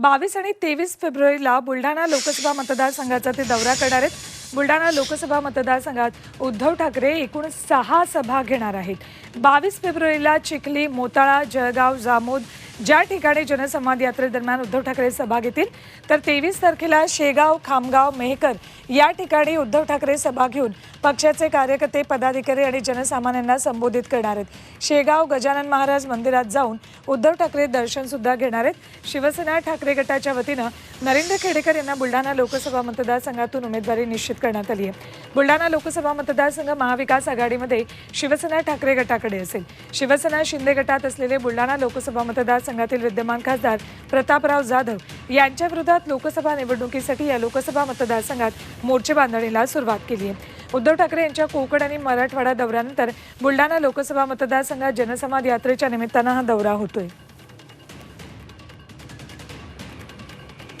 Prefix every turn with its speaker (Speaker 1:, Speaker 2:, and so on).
Speaker 1: बावीस आणि तेवीस फेब्रुवारीला बुलढाणा लोकसभा मतदारसंघाचा ते दौरा करणार आहेत. बुलढाणा लोकसभा मतदारसंघात उद्धव ठाकरे एकूण सहा सभा घेणार आहेत. बावीस फेब्रुवारीला चिखली मोताळा जळगाव जामोद ज्या ठिकाणी जनसंवाद यात्रेदरम्यान उद्धव ठाकरे सभा घेतील तर तेवीस तारखेला शेगाव खामगाव मेहकर या ठिकाणी उद्धव ठाकरे सभा घेऊन पक्षाचे कार्यकर्ते पदाधिकारी आणि जनसामान्यांना संबोधित करणार आहेत. शेगाव गजानन महाराज मंदिरात जाऊन उद्धव ठाकरे दर्शनसुद्धा घेणार आहेत. शिवसेना ठाकरे गटाच्या वतीनं नरेंद्र खेडेकर यांना बुलढाणा लोकसभा मतदारसंघातून उमेदवारी निश्चित करण्यात आली आहे. बुलढाणा लोकसभा मतदारसंघ महाविकास आघाडीमध्ये शिवसेना ठाकरे गटाकडे असेल. शिवसेना शिंदे गटात असलेले बुलढाणा लोकसभा मतदारसंघातील विद्यमान खासदार प्रतापराव जाधव यांच्या विरोधात लोकसभा निवडणुकीसाठी या लोकसभा मतदारसंघात मोर्चे बांधणीला सुरुवात केली आहे. उद्धव ठाकरे यांच्या कोकण आणि मराठवाडा दौऱ्यानंतर बुलढाणा लोकसभा मतदारसंघात जनसंवाद यात्रेच्या निमित्तानं हा दौरा होतोय.